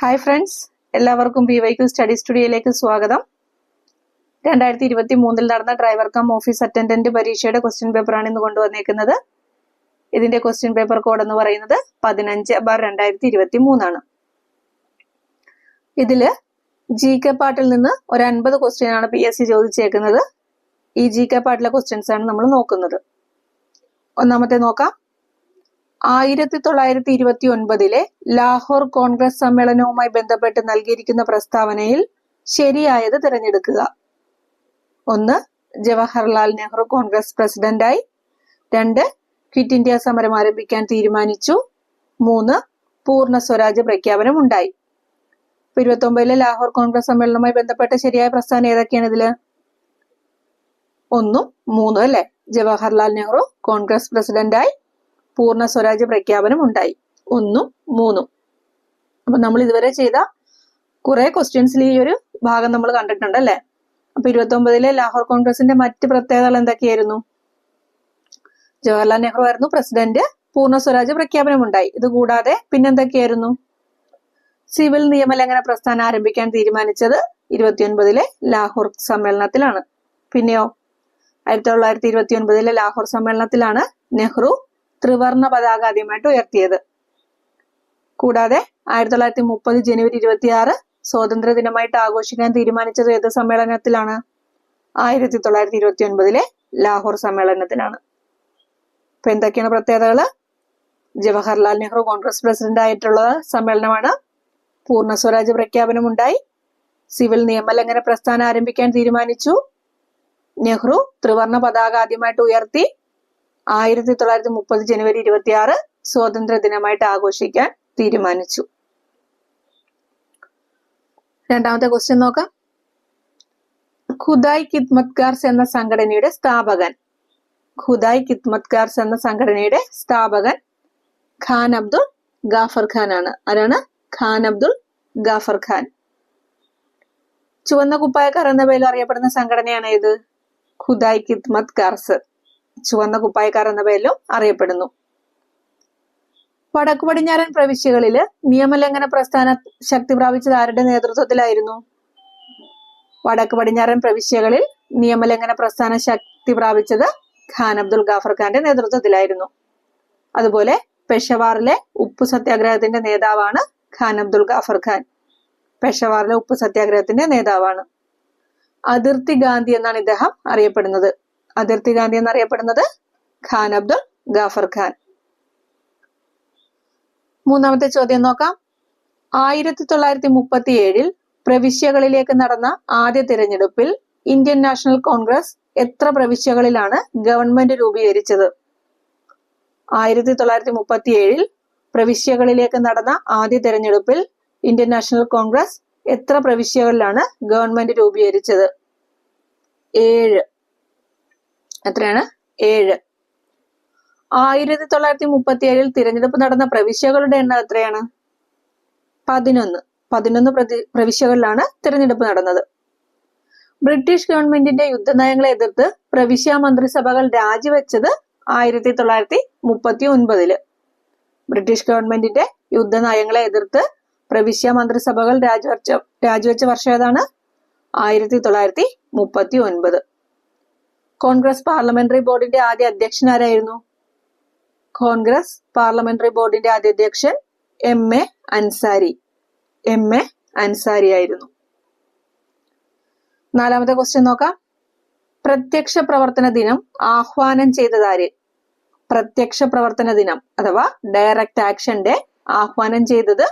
Hi friends എല്ലാവർക്കും B Y Q study സ്റ്റുഡിയോയിലേക്ക് സ്വാഗതം. രണ്ടായിരത്തി ഇരുപത്തി മൂന്നിൽ നടന്ന ഡ്രൈവർ കം ഓഫീസ് അറ്റൻഡന്റ് പരീക്ഷയുടെ ക്വസ്റ്റ്യൻ പേപ്പറാണ് ഇന്ന് കൊണ്ടുവന്നേക്കുന്നത്. ഇതിന്റെ ക്വസ്റ്റ്യൻ പേപ്പർ കോഡ് എന്ന് പറയുന്നത് പതിനഞ്ച് ബാർ രണ്ടായിരത്തി ഇരുപത്തി മൂന്നാണ് ഇതിൽ ജി കെ പാട്ടിൽ നിന്ന് ഒരു അൻപത് ക്വസ്റ്റ്യൻ ആണ് പി എസ് സി ചോദിച്ചേക്കുന്നത്. ഈ ജി കെ പാട്ടിലെ ക്വസ്റ്റ്യൻസ് ആണ് നമ്മൾ നോക്കുന്നത്. ഒന്നാമത്തെ നോക്കാം. ആയിരത്തി തൊള്ളായിരത്തി ഇരുപത്തി ഒൻപതിലെ ലാഹോർ കോൺഗ്രസ് സമ്മേളനവുമായി ബന്ധപ്പെട്ട് നൽകിയിരിക്കുന്ന പ്രസ്താവനയിൽ ശരിയായത് തിരഞ്ഞെടുക്കുക. ഒന്ന് ജവഹർലാൽ നെഹ്റു കോൺഗ്രസ് പ്രസിഡന്റായി. രണ്ട് ക്വിറ്റ് ഇന്ത്യ സമരം ആരംഭിക്കാൻ തീരുമാനിച്ചു. മൂന്ന് പൂർണ സ്വരാജ് പ്രഖ്യാപനം ഉണ്ടായി. ഇപ്പൊ ഇരുപത്തി ഒമ്പതിലെ ലാഹോർ കോൺഗ്രസ് സമ്മേളനവുമായി ബന്ധപ്പെട്ട ശരിയായ പ്രസ്ഥാനം ഏതൊക്കെയാണ് ഇതിൽ? ഒന്നും മൂന്നും അല്ലെ? ജവഹർലാൽ നെഹ്റു കോൺഗ്രസ് പ്രസിഡന്റായി. പൂർണ സ്വരാജ്യ പ്രഖ്യാപനം ഉണ്ടായി. ഒന്നും മൂന്നും. അപ്പൊ നമ്മൾ ഇതുവരെ ചെയ്ത കുറെ ക്വസ്റ്റ്യൻസിൽ ഈ ഒരു ഭാഗം നമ്മൾ കണ്ടിട്ടുണ്ട് അല്ലെ? അപ്പൊ ഇരുപത്തി ഒമ്പതിലെ ലാഹോർ കോൺഗ്രസിന്റെ മറ്റ് പ്രത്യേകതകൾ എന്തൊക്കെയായിരുന്നു? ജവഹർലാൽ നെഹ്റു ആയിരുന്നു പ്രസിഡന്റ് പൂർണ സ്വരാജ്യ പ്രഖ്യാപനം ഉണ്ടായി. ഇത് കൂടാതെ പിന്നെന്തൊക്കെയായിരുന്നു? സിവിൽ നിയമലംഘന പ്രസ്ഥാനം ആരംഭിക്കാൻ തീരുമാനിച്ചത് ഇരുപത്തിയൊൻപതിലെ ലാഹോർ സമ്മേളനത്തിലാണ്. പിന്നെയോ ആയിരത്തി തൊള്ളായിരത്തി ഇരുപത്തി ഒൻപതിലെ ലാഹോർ സമ്മേളനത്തിലാണ് നെഹ്റു ത്രിവർണ പതാക ആദ്യമായിട്ട് ഉയർത്തിയത്. കൂടാതെ ആയിരത്തി തൊള്ളായിരത്തി മുപ്പത് ജനുവരി ഇരുപത്തിയാറ് സ്വാതന്ത്ര്യ ദിനമായിട്ട് ആഘോഷിക്കാൻ തീരുമാനിച്ചത് ഏത് സമ്മേളനത്തിലാണ്? ആയിരത്തി തൊള്ളായിരത്തി ഇരുപത്തി ഒൻപതിലെ ലാഹോർ സമ്മേളനത്തിലാണ് ഇപ്പൊ എന്തൊക്കെയാണ് പ്രത്യേകതകൾ ജവഹർലാൽ നെഹ്റു കോൺഗ്രസ് പ്രസിഡന്റ് ആയിട്ടുള്ള സമ്മേളനമാണ്. പൂർണ സ്വരാജ് പ്രഖ്യാപനം ഉണ്ടായി. സിവിൽ നിയമലംഘന പ്രസ്ഥാനം ആരംഭിക്കാൻ തീരുമാനിച്ചു? നെഹ്റു ത്രിവർണ പതാക ആദ്യമായിട്ട് ഉയർത്തി. ആയിരത്തി തൊള്ളായിരത്തി മുപ്പത് ജനുവരി ഇരുപത്തി ആറ് സ്വാതന്ത്ര്യ ദിനമായിട്ട് ആഘോഷിക്കാൻ തീരുമാനിച്ചു. രണ്ടാമത്തെ ക്വസ്റ്റ്യൻ നോക്കാം. ഖുദായ് കിത്മത്കാർസ് എന്ന സംഘടനയുടെ സ്ഥാപകൻ. ഖുദായ് കിത്മത്കാർസ് എന്ന സംഘടനയുടെ സ്ഥാപകൻ ഖാൻ അബ്ദുൾ ഗാഫർ ഖാൻ ആണ്. ആരാണ്? ഖാൻ അബ്ദുൾ ഗാഫർ ഖാൻ. ചുവന്ന കുപ്പായക്കാർ എന്ന പേരിൽ അറിയപ്പെടുന്ന സംഘടനയാണ് ഇത് ഖുദായ് കിത്മത് കാർസ് ചുവന്ന കുപ്പായക്കാർ എന്ന പേരിലും അറിയപ്പെടുന്നു. വടക്കു പടിഞ്ഞാറൻ പ്രവിശ്യകളിൽ നിയമലംഘന പ്രസ്ഥാന ശക്തി പ്രാപിച്ചത് ആരുടെ നേതൃത്വത്തിലായിരുന്നു? വടക്ക് പടിഞ്ഞാറൻ പ്രവിശ്യകളിൽ നിയമലംഘന പ്രസ്ഥാന ശക്തി പ്രാപിച്ചത് ഖാൻ അബ്ദുൽ ഗാഫർ ഖാന്റെ നേതൃത്വത്തിലായിരുന്നു. അതുപോലെ പെഷവാറിലെ ഉപ്പു സത്യാഗ്രഹത്തിന്റെ നേതാവാണ് ഖാൻ അബ്ദുൽ ഗാഫർ ഖാൻ. പെഷവാറിലെ ഉപ്പു സത്യാഗ്രഹത്തിന്റെ നേതാവാണ്. അതിർത്തി ഗാന്ധി എന്നാണ് ഇദ്ദേഹം അറിയപ്പെടുന്നത്. അതിർത്തി ഗാന്ധി എന്നറിയപ്പെടുന്നത് ഖാൻ അബ്ദുൾ ഗാഫർ ഖാൻ. മൂന്നാമത്തെ ചോദ്യം നോക്കാം. ആയിരത്തി തൊള്ളായിരത്തി മുപ്പത്തി ഏഴിൽ പ്രവിശ്യകളിലേക്ക് നടന്ന ആദ്യ തിരഞ്ഞെടുപ്പിൽ ഇന്ത്യൻ നാഷണൽ കോൺഗ്രസ് എത്ര പ്രവിശ്യകളിലാണ് ഗവൺമെന്റ് രൂപീകരിച്ചത്? ആയിരത്തി തൊള്ളായിരത്തി മുപ്പത്തി ഏഴിൽ പ്രവിശ്യകളിലേക്ക് നടന്ന ആദ്യ തിരഞ്ഞെടുപ്പിൽ ഇന്ത്യൻ നാഷണൽ കോൺഗ്രസ് എത്ര പ്രവിശ്യകളിലാണ് ഗവൺമെന്റ് രൂപീകരിച്ചത്? ഏഴ്. എത്രയാണ്? ഏഴ്. ആയിരത്തി തൊള്ളായിരത്തി മുപ്പത്തി ഏഴിൽ തിരഞ്ഞെടുപ്പ് നടന്ന പ്രവിശ്യകളുടെ എണ്ണം എത്രയാണ്? പതിനൊന്ന്. പതിനൊന്ന് പ്രതി പ്രവിശ്യകളിലാണ് തിരഞ്ഞെടുപ്പ് നടന്നത്. ബ്രിട്ടീഷ് ഗവൺമെന്റിന്റെ യുദ്ധനയങ്ങളെ എതിർത്ത് പ്രവിശ്യ മന്ത്രിസഭകൾ രാജിവെച്ചത് ആയിരത്തി തൊള്ളായിരത്തി മുപ്പത്തി ഒൻപതിൽ ബ്രിട്ടീഷ് ഗവൺമെന്റിന്റെ യുദ്ധനയങ്ങളെ എതിർത്ത് പ്രവിശ്യ മന്ത്രിസഭകൾ രാജിവെച്ച രാജിവെച്ച വർഷം ഏതാണ്? ആയിരത്തി തൊള്ളായിരത്തി മുപ്പത്തി ഒൻപത് കോൺഗ്രസ് പാർലമെന്ററി ബോർഡിന്റെ ആദ്യ അധ്യക്ഷൻ ആരായിരുന്നു? കോൺഗ്രസ് പാർലമെന്ററി ബോർഡിന്റെ ആദ്യ അധ്യക്ഷൻ M A Ansari. M A Ansari ആയിരുന്നു. നാലാമത്തെ ക്വസ്റ്റ്യൻ നോക്കാം. പ്രത്യക്ഷ പ്രവർത്തന ദിനം ആഹ്വാനം ചെയ്തതാര് പ്രത്യക്ഷ പ്രവർത്തന ദിനം അഥവാ ഡയറക്റ്റ് ആക്ഷൻ ഡേ ആഹ്വാനം ചെയ്തത്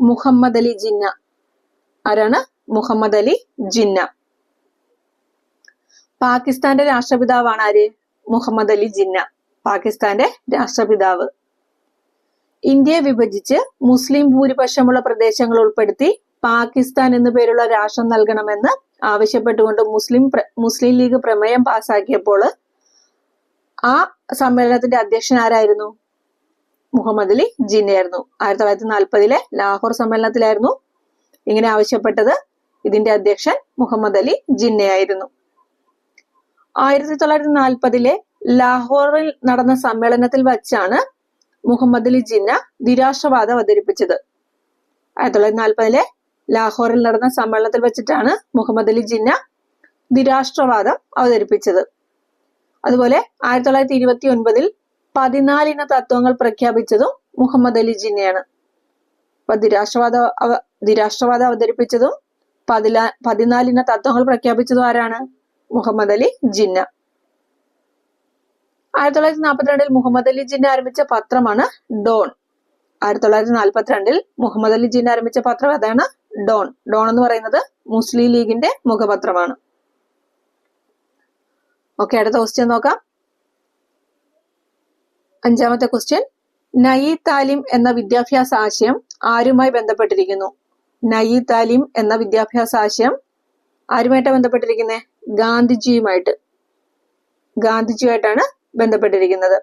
മുഹമ്മദ് അലി ജിന്ന. ആരാണ്? മുഹമ്മദ് അലി ജിന്ന. പാകിസ്ഥാന്റെ രാഷ്ട്രപിതാവാണ് ആര്? മുഹമ്മദ് അലി ജിന്ന. പാകിസ്ഥാന്റെ രാഷ്ട്രപിതാവ്. ഇന്ത്യയെ വിഭജിച്ച് മുസ്ലിം ഭൂരിപക്ഷമുള്ള പ്രദേശങ്ങൾ ഉൾപ്പെടുത്തി പാകിസ്ഥാൻ എന്നു പേരുള്ള രാഷ്ട്രം നൽകണമെന്ന് ആവശ്യപ്പെട്ടുകൊണ്ട് മുസ്ലിം മുസ്ലിം ലീഗ് പ്രമേയം പാസാക്കിയപ്പോൾ ആ സമ്മേളനത്തിന്റെ അധ്യക്ഷൻ ആരായിരുന്നു? മുഹമ്മദ് അലി ജിന്നയായിരുന്നു. ആയിരത്തി തൊള്ളായിരത്തി നാൽപ്പതിലെ ലാഹോർ സമ്മേളനത്തിലായിരുന്നു ഇങ്ങനെ ആവശ്യപ്പെട്ടത്. ഇതിന്റെ അധ്യക്ഷൻ മുഹമ്മദ് അലി ജിന്നയായിരുന്നു. ആയിരത്തി തൊള്ളായിരത്തി നാൽപ്പതിലെ ലാഹോറിൽ നടന്ന സമ്മേളനത്തിൽ വച്ചാണ് മുഹമ്മദ് അലി ജിന്ന നിരാശവാദം അവതരിപ്പിച്ചത്. ആയിരത്തി തൊള്ളായിരത്തി നാൽപ്പതിലെ ലാഹോറിൽ നടന്ന സമ്മേളനത്തിൽ വെച്ചിട്ടാണ് മുഹമ്മദ് അലി ജിന്ന നിരാഷ്ട്രവാദം അവതരിപ്പിച്ചത്. അതുപോലെ ആയിരത്തി തൊള്ളായിരത്തി ഇരുപത്തി ഒൻപതിൽ പതിനാലിന തത്വങ്ങൾ പ്രഖ്യാപിച്ചതും മുഹമ്മദ് അലി ജിന്നയാണ്. അപ്പൊ നിരാഷ്ട്രവാദ ദ്വിരാഷ്ട്രവാദം അവതരിപ്പിച്ചതും പതിനാ പതിനാലിന തത്വങ്ങൾ പ്രഖ്യാപിച്ചതും ആരാണ്? മുഹമ്മദ് അലി ജിന്ന. ആയിരത്തി തൊള്ളായിരത്തി നാൽപ്പത്തിരണ്ടിൽ മുഹമ്മദ് അലി ജിന്ന ആരംഭിച്ച പത്രമാണ് ഡോൺ. ആയിരത്തി തൊള്ളായിരത്തി നാൽപ്പത്തിരണ്ടിൽ മുഹമ്മദ് അലി ജിന്ന ആരംഭിച്ച പത്രം അതാണ് ഡോൺ. ഡോൺ എന്ന് പറയുന്നത് മുസ്ലിം ലീഗിന്റെ മുഖപത്രമാണ്. ഓക്കെ അടുത്ത ക്വസ്റ്റ്യൻ നോക്കാം. അഞ്ചാമത്തെ ക്വസ്റ്റ്യൻ നയി താലിം എന്ന വിദ്യാഭ്യാസ ആശയം ആരുമായി ബന്ധപ്പെട്ടിരിക്കുന്നു? നയി താലിം എന്ന വിദ്യാഭ്യാസ ആശയം ആരുമായിട്ടാണ് ബന്ധപ്പെട്ടിരിക്കുന്നത് ഗാന്ധിജിയുമായിട്ട് ഗാന്ധിജിയുമായിട്ടാണ് ബന്ധപ്പെട്ടിരിക്കുന്നത്.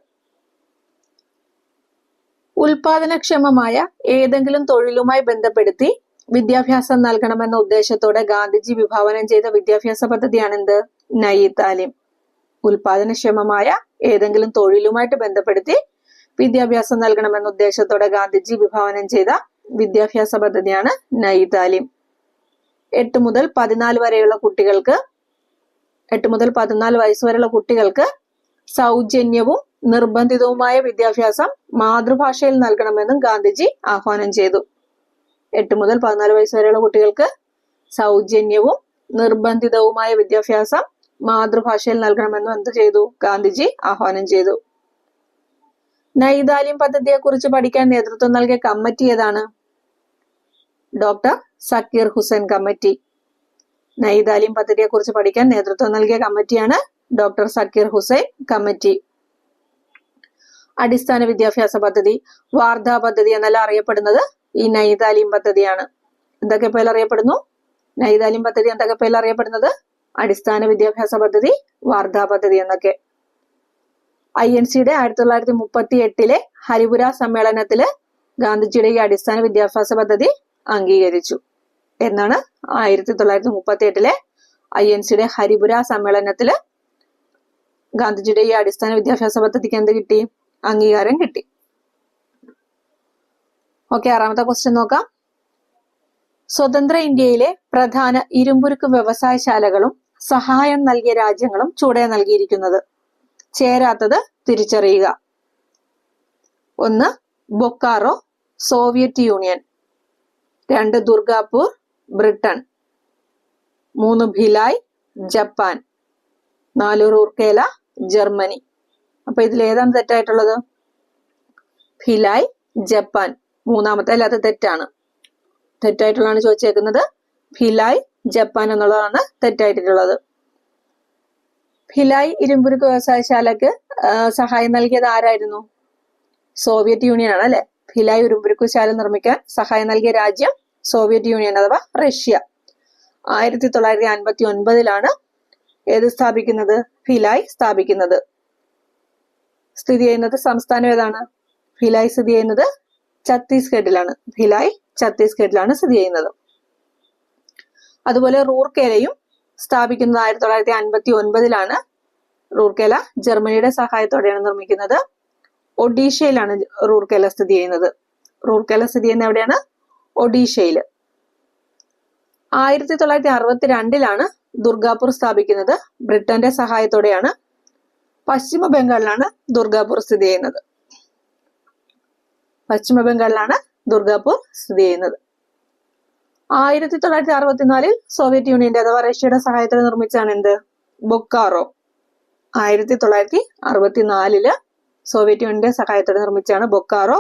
ഉൽപാദനക്ഷമമായ ഏതെങ്കിലും തൊഴിലുമായി ബന്ധപ്പെടുത്തി വിദ്യാഭ്യാസം നൽകണമെന്ന ഉദ്ദേശത്തോടെ ഗാന്ധിജി വിഭാവനം ചെയ്ത വിദ്യാഭ്യാസ പദ്ധതിയാണ് എന്ത് നയി താലിം. ഉൽപാദനക്ഷമമായ ഏതെങ്കിലും തൊഴിലുമായിട്ട് ബന്ധപ്പെടുത്തി വിദ്യാഭ്യാസം നൽകണമെന്ന ഉദ്ദേശത്തോടെ ഗാന്ധിജി വിഭാവനം ചെയ്ത വിദ്യാഭ്യാസ പദ്ധതിയാണ് നൈ താലിം. എട്ട് മുതൽ പതിനാല് വരെയുള്ള കുട്ടികൾക്ക് എട്ട് മുതൽ പതിനാല് വയസ്സ് വരെയുള്ള കുട്ടികൾക്ക് സൗജന്യവും നിർബന്ധിതവുമായ വിദ്യാഭ്യാസം മാതൃഭാഷയിൽ നൽകണമെന്നും ഗാന്ധിജി ആഹ്വാനം ചെയ്തു. എട്ട് മുതൽ പതിനാല് വയസ്സ് വരെയുള്ള കുട്ടികൾക്ക് സൗജന്യവും നിർബന്ധിതവുമായ വിദ്യാഭ്യാസം മാതൃഭാഷയിൽ നൽകണമെന്നും എന്ത് ചെയ്തു? ഗാന്ധിജി ആഹ്വാനം ചെയ്തു. നൈതാലിം പദ്ധതിയെ കുറിച്ച് പഠിക്കാൻ നേതൃത്വം നൽകിയ കമ്മിറ്റി ഏതാണ്? Doctor Zakir Hussain committee. നൈതാലിം പദ്ധതിയെ കുറിച്ച് പഠിക്കാൻ നേതൃത്വം നൽകിയ കമ്മിറ്റിയാണ് ഡോക്ടർ സക്കീർ ഹുസൈൻ കമ്മിറ്റി. അടിസ്ഥാന വിദ്യാഭ്യാസ പദ്ധതി വാർധാ പദ്ധതി എന്നല്ല അറിയപ്പെടുന്നത് ഈ നൈതാലിം പദ്ധതിയാണ്. എന്തൊക്കെ പേരിൽ അറിയപ്പെടുന്നു? നൈതാലിം പദ്ധതി എന്തൊക്കെ പേരിൽ അറിയപ്പെടുന്നത്? അടിസ്ഥാന വിദ്യാഭ്യാസ പദ്ധതി വാർധാ പദ്ധതി എന്നൊക്കെ. ഐ എൻ സിയുടെ ആയിരത്തി തൊള്ളായിരത്തി മുപ്പത്തി എട്ടിലെ ഹരിപുര സമ്മേളനത്തിൽ ഗാന്ധിജിയുടെ ഈ അടിസ്ഥാന വിദ്യാഭ്യാസ പദ്ധതി അംഗീകരിച്ചു. എന്നാണ് ആയിരത്തി തൊള്ളായിരത്തി മുപ്പത്തി എട്ടിലെ ഐ എൻ സിയുടെ ഹരിപുര സമ്മേളനത്തിൽ ഗാന്ധിജിയുടെ ഈ അടിസ്ഥാന വിദ്യാഭ്യാസ പദ്ധതിക്ക് എന്ത് കിട്ടി? അംഗീകാരം കിട്ടി. ഓക്കെ ആറാമത്തെ ക്വസ്റ്റ്യൻ നോക്കാം. സ്വതന്ത്ര ഇന്ത്യയിലെ പ്രധാന ഇരുമ്പുരുക്ക് വ്യവസായശാലകളും സഹായം നൽകിയ രാജ്യങ്ങളും ചുവടെ നൽകിയിരിക്കുന്നത് ചേരാത്തത് തിരിച്ചറിയുക. ഒന്ന് ബൊക്കാറോ സോവിയറ്റ് യൂണിയൻ. രണ്ട് ദുർഗാപൂർ. ബ്രിട്ടൻ. മൂന്ന് ഭിലായ് ജപ്പാൻ. നാല് റൂർക്കേല ജർമ്മനി. അപ്പൊ ഇതിൽ ഏതാണ് തെറ്റായിട്ടുള്ളത്? ഭിലായ് ജപ്പാൻ. മൂന്നാമത്തെ അല്ലാത്ത തെറ്റാണ്. തെറ്റായിട്ടുള്ളതാണ് ചോദിച്ചേക്കുന്നത്. ഭിലായ് ജപ്പാൻ എന്നുള്ളതാണ് തെറ്റായിട്ടുള്ളത്. ഭിലായ് ഇരുമ്പുരുക്ക് വ്യവസായശാലക്ക് സഹായം നൽകിയത് ആരായിരുന്നു? സോവിയറ്റ് യൂണിയൻ ആണ് അല്ലെ? ഭിലായ് ഉരുമ്പുരുക്കുശാല നിർമ്മിക്കാൻ സഹായം നൽകിയ രാജ്യം സോവിയറ്റ് യൂണിയൻ അഥവാ റഷ്യ. ആയിരത്തി തൊള്ളായിരത്തി അൻപത്തി ഒൻപതിലാണ് ഏത് സ്ഥാപിക്കുന്നത്? ഫിലായ് സ്ഥാപിക്കുന്നത്. സ്ഥിതി ചെയ്യുന്നത് സംസ്ഥാനം ഏതാണ്? ഭിലായ് സ്ഥിതി ചെയ്യുന്നത് ഛത്തീസ്ഗഡിലാണ്. ഭിലായ് ഛത്തീസ്ഗഡിലാണ് സ്ഥിതി ചെയ്യുന്നത്. അതുപോലെ റൂർക്കേലയും സ്ഥാപിക്കുന്നത് ആയിരത്തി തൊള്ളായിരത്തി അൻപത്തി ഒൻപതിലാണ് റൂർക്കേല ജർമ്മനിയുടെ സഹായത്തോടെയാണ് നിർമ്മിക്കുന്നത്. ഒഡീഷയിലാണ് റൂർക്കേല സ്ഥിതി ചെയ്യുന്നത്. റൂർക്കേല സ്ഥിതി ചെയ്യുന്ന എവിടെയാണ്? ഒഡീഷയിൽ ആയിരത്തി തൊള്ളായിരത്തി അറുപത്തി രണ്ടിലാണ് ദുർഗാപൂർ സ്ഥാപിക്കുന്നത്. ബ്രിട്ടന്റെ സഹായത്തോടെയാണ് പശ്ചിമ ബംഗാളിലാണ് ദുർഗാപൂർ സ്ഥിതി ചെയ്യുന്നത്. പശ്ചിമ ബംഗാളിലാണ് ദുർഗാപൂർ സ്ഥിതി ചെയ്യുന്നത്. ആയിരത്തി തൊള്ളായിരത്തി അറുപത്തിനാലിൽ സോവിയറ്റ് യൂണിയന്റെ അഥവാ റഷ്യയുടെ സഹായത്തോടെ നിർമ്മിച്ചാണ് എന്ത്? ബൊക്കാറോ. ആയിരത്തി തൊള്ളായിരത്തി അറുപത്തിനാലിൽ സോവിയറ്റ് യൂണിയന്റെ സഹായത്തോടെ നിർമ്മിച്ചാണ് ബൊക്കാറോ.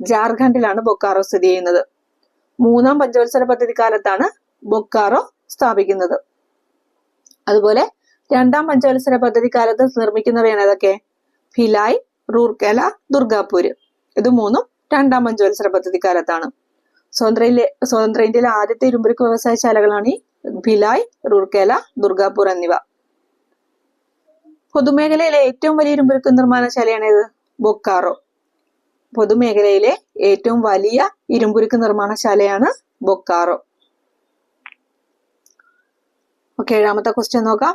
ജാർഖണ്ഡിലാണ് ബൊക്കാറോ സ്ഥിതി ചെയ്യുന്നത്. മൂന്നാം പഞ്ചവത്സര പദ്ധതി കാലത്താണ് ബൊക്കാറോ സ്ഥാപിക്കുന്നത്. അതുപോലെ രണ്ടാം പഞ്ചവത്സര പദ്ധതി കാലത്ത് നിർമ്മിക്കുന്നവയാണ് ഏതൊക്കെ? ഭിലായ് റൂർക്കേല ദുർഗാപൂര്. ഇത് മൂന്നും രണ്ടാം പഞ്ചവത്സര പദ്ധതി കാലത്താണ് സ്വതന്ത്ര സ്വതന്ത്ര ഇന്ത്യയിലെ ആദ്യത്തെ ഇരുമ്പുരുക്ക് വ്യവസായശാലകളാണ് ഈ ഭിലായ് റൂർക്കേല ദുർഗാപൂർ എന്നിവ. പൊതുമേഖലയിലെ ഏറ്റവും വലിയ ഇരുമ്പുരുക്ക് നിർമ്മാണശാലയാണ് ഇത് ബൊക്കാറോ. പൊതുമേഖലയിലെ ഏറ്റവും വലിയ ഇരുമ്പുരുക്ക് നിർമ്മാണശാലയാണ് ബൊക്കാറോ. ഓക്കെ ഏഴാമത്തെ ക്വസ്റ്റ്യൻ നോക്കാം.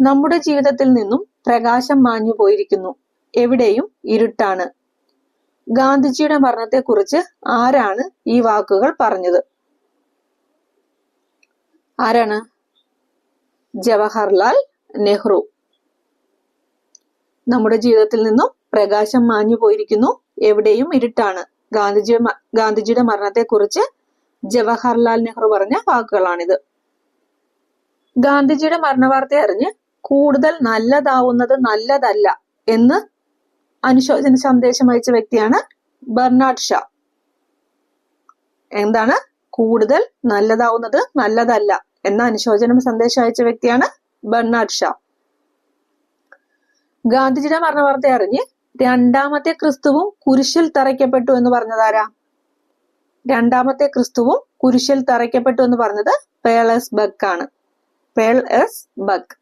നമ്മുടെ ജീവിതത്തിൽ നിന്നും പ്രകാശം മാഞ്ഞു പോയിരിക്കുന്നു. എവിടെയും ഇരുട്ടാണ്. ഗാന്ധിജിയുടെ മരണത്തെക്കുറിച്ച് ആരാണ് ഈ വാക്കുകൾ പറഞ്ഞത്? ആരാണ്? ജവഹർലാൽ നെഹ്റു. നമ്മുടെ ജീവിതത്തിൽ നിന്നും പ്രകാശം മാഞ്ഞു പോയിരിക്കുന്നു. എവിടെയും ഇരുട്ടാണ്. ഗാന്ധിജി ഗാന്ധിജിയുടെ മരണത്തെക്കുറിച്ച് ജവഹർലാൽ നെഹ്റു പറഞ്ഞ വാക്കുകളാണിത്. ഗാന്ധിജിയുടെ മരണവാർത്ത അറിഞ്ഞ് കൂടുതൽ നല്ലതാവുന്നത് നല്ലതല്ല എന്ന് അനുശോചന സന്ദേശം അയച്ച വ്യക്തിയാണ് ബർണാഡ് ഷാ. എന്താണ്? കൂടുതൽ നല്ലതാവുന്നത് നല്ലതല്ല എന്ന അനുശോചന സന്ദേശം അയച്ച വ്യക്തിയാണ് ബർണാഡ് ഷാ. ഗാന്ധിജിയുടെ മരണവാർത്ത അറിഞ്ഞ് രണ്ടാമത്തെ ക്രിസ്തുവും കുരിശിൽ തറയ്ക്കപ്പെട്ടു എന്ന് പറഞ്ഞതാരാ രണ്ടാമത്തെ ക്രിസ്തുവും കുരിശിൽ തറയ്ക്കപ്പെട്ടു എന്ന് പറഞ്ഞത് പേളസ് ബക്ക് ആണ്. പേൾ എസ് ബക്ക്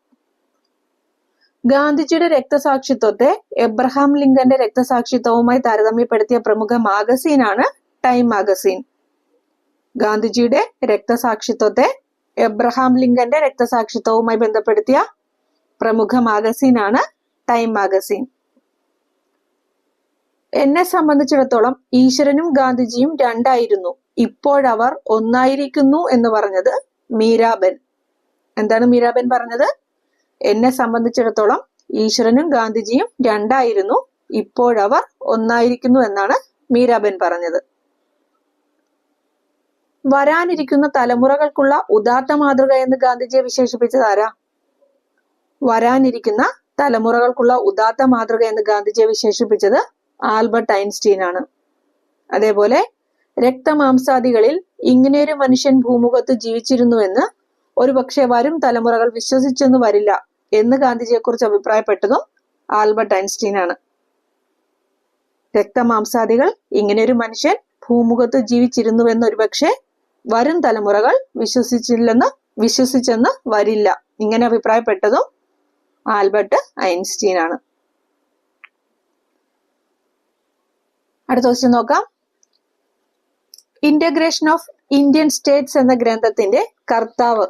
ഗാന്ധിജിയുടെ രക്തസാക്ഷിത്വത്തെ എബ്രഹാം ലിങ്കന്റെ രക്തസാക്ഷിത്വവുമായി താരതമ്യപ്പെടുത്തിയ പ്രമുഖ മാഗസീനാണ് ടൈം മാഗസീൻ. ഗാന്ധിജിയുടെ രക്തസാക്ഷിത്വത്തെ എബ്രഹാം ലിങ്കന്റെ രക്തസാക്ഷിത്വവുമായി ബന്ധപ്പെടുത്തിയ പ്രമുഖ മാഗസീനാണ് ടൈം മാഗസീൻ. എന്നെ സംബന്ധിച്ചിടത്തോളം ഈശ്വരനും ഗാന്ധിജിയും രണ്ടായിരുന്നു. ഇപ്പോഴവർ ഒന്നായിരിക്കുന്നു എന്ന് പറഞ്ഞത് മീരാബൻ. എന്താണ് മീരാബൻ പറഞ്ഞത്? എന്നെ സംബന്ധിച്ചിടത്തോളം ഈശ്വരനും ഗാന്ധിജിയും രണ്ടായിരുന്നു. ഇപ്പോഴവർ ഒന്നായിരിക്കുന്നു എന്നാണ് മീരാബൻ പറഞ്ഞത്. വരാനിരിക്കുന്ന തലമുറകൾക്കുള്ള ഉദാത്ത മാതൃക എന്ന് ഗാന്ധിജിയെ വിശേഷിപ്പിച്ചത് ആരാ? വരാനിരിക്കുന്ന തലമുറകൾക്കുള്ള ഉദാത്ത മാതൃക എന്ന് ഗാന്ധിജിയെ വിശേഷിപ്പിച്ചത് ആൽബർട്ട് ഐൻസ്റ്റീൻ ആണ് അതേപോലെ രക്തമാംസാദികളിൽ ഇങ്ങനെയൊരു മനുഷ്യൻ ഭൂമുഖത്ത് ജീവിച്ചിരുന്നുവെന്ന് ഒരുപക്ഷെ വരും തലമുറകൾ വിശ്വസിച്ചെന്ന് വരില്ല എന്ന് ഗാന്ധിജിയെക്കുറിച്ച് അഭിപ്രായപ്പെട്ടതും ആൽബർട്ട് ഐൻസ്റ്റീൻ ആണ് രക്തമാംസാദികൾ ഇങ്ങനെയൊരു മനുഷ്യൻ ഭൂമുഖത്ത് ജീവിച്ചിരുന്നുവെന്ന് ഒരുപക്ഷെ വരും തലമുറകൾ വിശ്വസിച്ചില്ലെന്ന് വിശ്വസിച്ചെന്ന് വരില്ല ഇങ്ങനെ അഭിപ്രായപ്പെട്ടതും ആൽബർട്ട് ഐൻസ്റ്റീൻ ആണ് അടുത്ത ക്വസ്റ്റ്യൻ നോക്കാം. ഇന്റഗ്രേഷൻ ഓഫ് ഇന്ത്യൻ സ്റ്റേറ്റ്സ് എന്ന ഗ്രന്ഥത്തിന്റെ കർത്താവ്.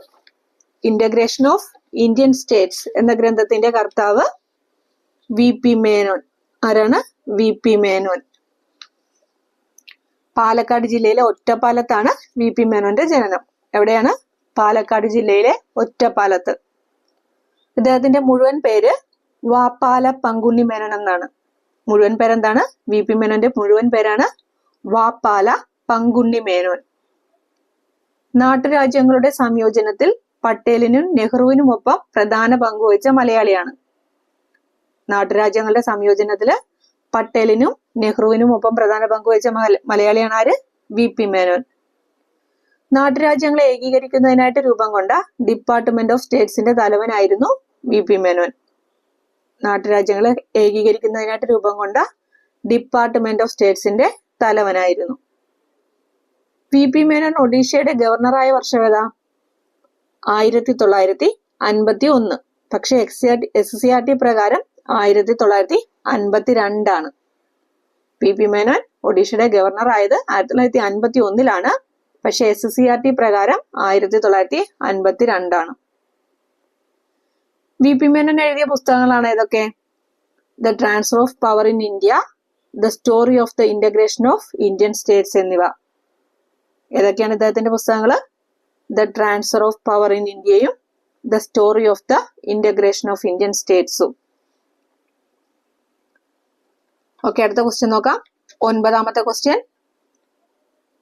ഇന്റഗ്രേഷൻ ഓഫ് ഇന്ത്യൻ സ്റ്റേറ്റ്സ് എന്ന ഗ്രന്ഥത്തിന്റെ കർത്താവ് വി പി മേനോൻ. ആരാണ്? V P Menon. പാലക്കാട് ജില്ലയിലെ ഒറ്റപ്പാലത്താണ് വി പി മേനോന്റെ ജനനം. എവിടെയാണ്? പാലക്കാട് ജില്ലയിലെ ഒറ്റപ്പാലത്ത്. ഇദ്ദേഹത്തിന്റെ മുഴുവൻ പേര് വാപ്പാല പങ്കുണ്ണി മേനോൻ എന്നാണ്. മുഴുവൻ പേരെന്താണ്? വി പി മേനോന്റെ മുഴുവൻ പേരാണ് വാപ്പാല പങ്കുണ്ണി മേനോൻ. നാട്ടുരാജ്യങ്ങളുടെ സംയോജനത്തിൽ പട്ടേലിനും നെഹ്റുവിനുമൊപ്പം പ്രധാന പങ്കുവഹിച്ച മലയാളിയാണ്. നാട്ടുരാജ്യങ്ങളുടെ സംയോജനത്തിൽ പട്ടേലിനും നെഹ്റുവിനും ഒപ്പം പ്രധാന പങ്കുവഹിച്ച മലയാളിയാണ് ആര്? V P Menon. നാട്ടുരാജ്യങ്ങളെ ഏകീകരിക്കുന്നതിനായിട്ട് രൂപം കൊണ്ട ഡിപ്പാർട്ട്മെന്റ് ഓഫ് സ്റ്റേറ്റ്സിന്റെ തലവനായിരുന്നു വി പി മേനോൻ. നാട്ടുരാജ്യങ്ങളെ ഏകീകരിക്കുന്നതിനായിട്ട് രൂപം കൊണ്ട ഡിപ്പാർട്ട്മെന്റ് ഓഫ് സ്റ്റേറ്റ്സിന്റെ തലവനായിരുന്നു. പി പി മേനോൻ ഒഡീഷയുടെ ഗവർണറായ വർഷമേത ആയിരത്തി തൊള്ളായിരത്തി അൻപത്തി ഒന്ന് പക്ഷെ X S C R T പ്രകാരം ആയിരത്തി തൊള്ളായിരത്തി അൻപത്തി രണ്ടാണ് പി പി മേനോൻ ഒഡീഷയുടെ ഗവർണർ ആയത് ആയിരത്തി തൊള്ളായിരത്തി അൻപത്തി ഒന്നിലാണ് പക്ഷെ എസ് സി ആർ ടി പ്രകാരം ആയിരത്തി തൊള്ളായിരത്തി അൻപത്തി രണ്ടാണ് വി പി മേനോൻ എഴുതിയ പുസ്തകങ്ങളാണ് ഏതൊക്കെ? The transfer of power in India the story of the integration of Indian states എന്നിവ. ഏതൊക്കെയാണ് ഇദ്ദേഹത്തിന്റെ പുസ്തകങ്ങൾ the transfer of power in ഇന്ത്യയും the story of the integration of Indian സ്റ്റേറ്റ്സും okay അടുത്ത ക്വസ്റ്റ്യൻ നോക്കാം. ഒൻപതാമത്തെ ക്വസ്റ്റ്യൻ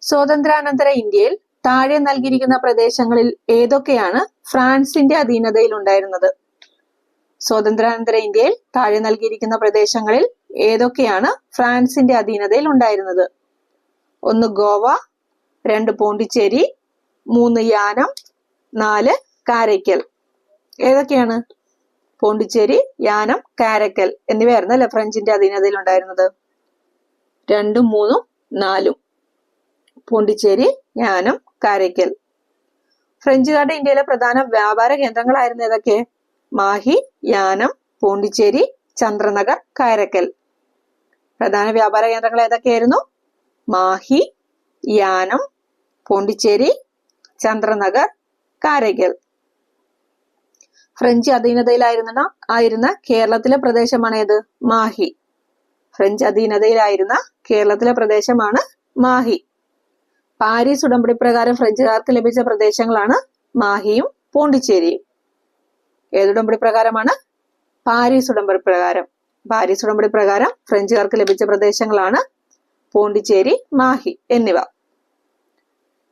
സ്വാതന്ത്ര്യാനന്തര ഇന്ത്യയിൽ താഴെ നൽകിയിരിക്കുന്ന പ്രദേശങ്ങളിൽ ഏതൊക്കെയാണ് ഫ്രാൻസിന്റെ അധീനതയിൽ ഉണ്ടായിരുന്നത്? സ്വാതന്ത്ര്യാനന്തര ഇന്ത്യയിൽ താഴെ നൽകിയിരിക്കുന്ന പ്രദേശങ്ങളിൽ ഏതൊക്കെയാണ് ഫ്രാൻസിന്റെ അധീനതയിൽ ഉണ്ടായിരുന്നത്? ഒന്ന് ഗോവ രണ്ട് പോണ്ടിച്ചേരി മൂന്ന് യാനം നാല് കാരയ്ക്കൽ. ഏതൊക്കെയാണ്? പോണ്ടിച്ചേരി യാനം കാരക്കൽ എന്നിവയായിരുന്നു അല്ലെ ഫ്രഞ്ചിന്റെ അധീനതയിൽ ഉണ്ടായിരുന്നത്? രണ്ടും മൂന്നും നാലും. പോണ്ടിച്ചേരി യാനം കാരയ്ക്കൽ. ഫ്രഞ്ചുകാരുടെ ഇന്ത്യയിലെ പ്രധാന വ്യാപാര കേന്ദ്രങ്ങളായിരുന്നു ഏതൊക്കെ? മാഹി യാനം പോണ്ടിച്ചേരി ചന്ദ്രനഗർ കാരക്കൽ. പ്രധാന വ്യാപാര കേന്ദ്രങ്ങൾ ഏതൊക്കെയായിരുന്നു? മാഹി യാനം പോണ്ടിച്ചേരി ചന്ദ്രനഗർ കാരക്കൽ. ഫ്രഞ്ച് അധീനതയിലായിരുന്ന ആയിരുന്ന കേരളത്തിലെ പ്രദേശമാണ് ഏത്? മാഹി. ഫ്രഞ്ച് അധീനതയിലായിരുന്ന കേരളത്തിലെ പ്രദേശമാണ് മാഹി. പാരീസ് ഉടമ്പടി പ്രകാരം ഫ്രഞ്ചുകാർക്ക് ലഭിച്ച പ്രദേശങ്ങളാണ് മാഹിയും പോണ്ടിച്ചേരിയും. ഏതുടമ്പടി പ്രകാരമാണ്? പാരീസ് ഉടമ്പടി പ്രകാരം. പാരീസ് ഉടമ്പടി പ്രകാരം ഫ്രഞ്ചുകാർക്ക് ലഭിച്ച പ്രദേശങ്ങളാണ് പോണ്ടിച്ചേരി മാഹി എന്നിവ.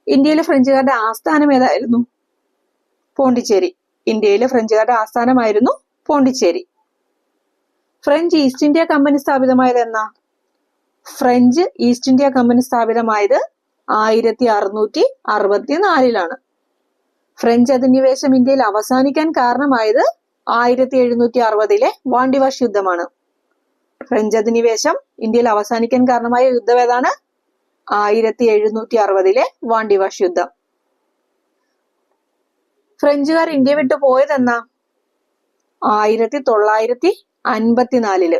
ഇന്ത്യയിലെ ഫ്രഞ്ചുകാരുടെ ആസ്ഥാനം ഏതായിരുന്നു? പോണ്ടിച്ചേരി. ഇന്ത്യയിലെ ഫ്രഞ്ചുകാരുടെ ആസ്ഥാനമായിരുന്നു Pondicherry. French East India company സ്ഥാപിതമായത് എന്നാ? ഫ്രഞ്ച് ഈസ്റ്റ് ഇന്ത്യ കമ്പനി സ്ഥാപിതമായത് ആയിരത്തി അറുന്നൂറ്റി അറുപത്തിനാലിലാണ്. ഫ്രഞ്ച് അധിനിവേശം ഇന്ത്യയിൽ അവസാനിക്കാൻ കാരണമായത് ആയിരത്തി എഴുന്നൂറ്റി അറുപതിലെ വാണ്ടിവാഷ് യുദ്ധമാണ്. ഫ്രഞ്ച് അധിനിവേശം ഇന്ത്യയിൽ അവസാനിക്കാൻ കാരണമായ യുദ്ധം ഏതാണ്? ആയിരത്തി എഴുന്നൂറ്റി അറുപതിലെ വാണ്ടിവാഷ് യുദ്ധം. ഫ്രഞ്ചുകാർ ഇന്ത്യ വിട്ടു പോയതെന്നാ? ആയിരത്തി തൊള്ളായിരത്തി അൻപത്തിനാലിൽ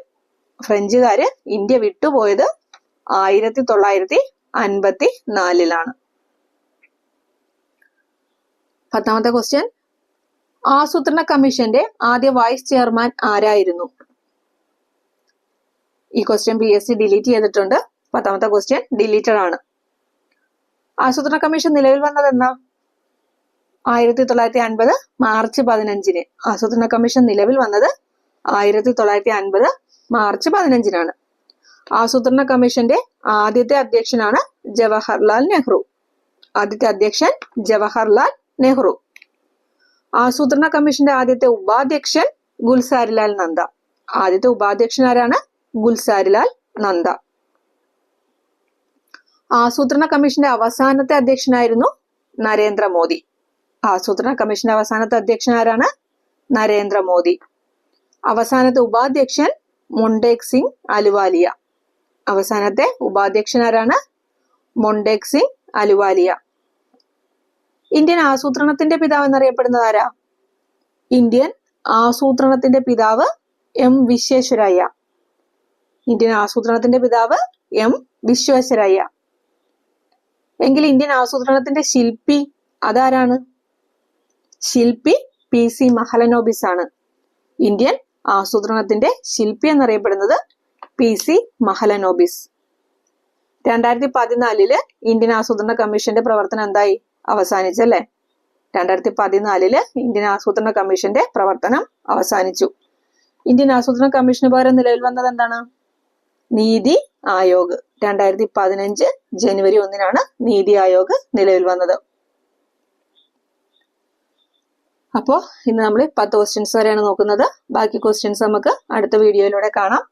ഫ്രഞ്ചുകാര് ഇന്ത്യ വിട്ടുപോയത് ആയിരത്തി തൊള്ളായിരത്തി അൻപത്തി നാലിലാണ് പത്താമത്തെ ക്വസ്റ്റ്യൻ ആസൂത്രണ കമ്മീഷന്റെ ആദ്യ വൈസ് ചെയർമാൻ ആരായിരുന്നു? ഈ question P S C delete ചെയ്തിട്ടുണ്ട്. പത്താമത്തെ ക്വസ്റ്റ്യൻ ഡിലീറ്റഡ് ആണ്. ആസൂത്രണ കമ്മീഷൻ നിലവിൽ വന്നത് എന്നാ ആയിരത്തി തൊള്ളായിരത്തി അൻപത് മാർച്ച് പതിനഞ്ചിന്. ആസൂത്രണ കമ്മീഷൻ നിലവിൽ വന്നത് ആയിരത്തി തൊള്ളായിരത്തി അൻപത് മാർച്ച് പതിനഞ്ചിനാണ്. ആസൂത്രണ കമ്മീഷന്റെ ആദ്യത്തെ അധ്യക്ഷനാണ് ജവഹർലാൽ നെഹ്റു. ആദ്യത്തെ അധ്യക്ഷൻ ജവഹർലാൽ നെഹ്റു. ആസൂത്രണ കമ്മീഷന്റെ ആദ്യത്തെ ഉപാധ്യക്ഷൻ ഗുൽസാരിലാൽ നന്ദ. ആദ്യത്തെ ഉപാധ്യക്ഷൻ ആരാണ്? ഗുൽസാരിലാൽ നന്ദ. ആസൂത്രണ കമ്മീഷന്റെ അവസാനത്തെ അധ്യക്ഷനായിരുന്നു നരേന്ദ്രമോദി. ആസൂത്രണ കമ്മീഷന്റെ അവസാനത്തെ അധ്യക്ഷൻ ആരാണ്? നരേന്ദ്രമോദി. അവസാനത്തെ ഉപാധ്യക്ഷൻ മൊണ്ടേക് സിംഗ് അലുവാലിയ. അവസാനത്തെ ഉപാധ്യക്ഷൻ ആരാണ്? മൊണ്ടേക് സിംഗ് അലുവാലിയ. ഇന്ത്യൻ ആസൂത്രണത്തിന്റെ പിതാവ് എന്നറിയപ്പെടുന്നത് ആരാ? ഇന്ത്യൻ ആസൂത്രണത്തിന്റെ പിതാവ് എം വിശ്വേശ്വരയ്യ. ഇന്ത്യൻ ആസൂത്രണത്തിന്റെ പിതാവ് എം വിശ്വേശ്വരയ്യ. എങ്കിൽ ഇന്ത്യൻ ആസൂത്രണത്തിന്റെ ശില്പി അതാരാണ്? ശില്പി പി സി മഹലനോബിസ് ആണ്. ഇന്ത്യൻ ആസൂത്രണത്തിന്റെ ശില്പി എന്നറിയപ്പെടുന്നത് പി സി മഹലനോബിസ്. രണ്ടായിരത്തി പതിനാലിൽ ഇന്ത്യൻ ആസൂത്രണ കമ്മീഷന്റെ പ്രവർത്തനം എന്തായി? അവസാനിച്ചല്ലേ? രണ്ടായിരത്തി പതിനാലിൽ ഇന്ത്യൻ ആസൂത്രണ കമ്മീഷന്റെ പ്രവർത്തനം അവസാനിച്ചു. ഇന്ത്യൻ ആസൂത്രണ കമ്മീഷന് പകരം നിലവിൽ വന്നത് എന്താണ്? നീതി ആയോഗ്. രണ്ടായിരത്തി പതിനഞ്ച് ജനുവരി ഒന്നിനാണ് നീതി ആയോഗ് നിലവിൽ വന്നത്. അപ്പോൾ ഇന്ന് നമ്മൾ പത്ത് ക്വസ്റ്റ്യൻസ് വരെയാണ് നോക്കുന്നത്. ബാക്കി ക്വസ്റ്റ്യൻസ് നമുക്ക് അടുത്ത വീഡിയോയിലൂടെ കാണാം.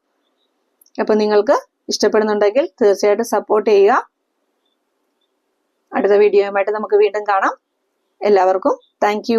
അപ്പോൾ നിങ്ങൾക്ക് ഇഷ്ടപ്പെടുന്നുണ്ടെങ്കിൽ തീർച്ചയായിട്ടും സപ്പോർട്ട് ചെയ്യുക. അടുത്ത വീഡിയോയുമായിട്ട് നമുക്ക് വീണ്ടും കാണാം. എല്ലാവർക്കും താങ്ക്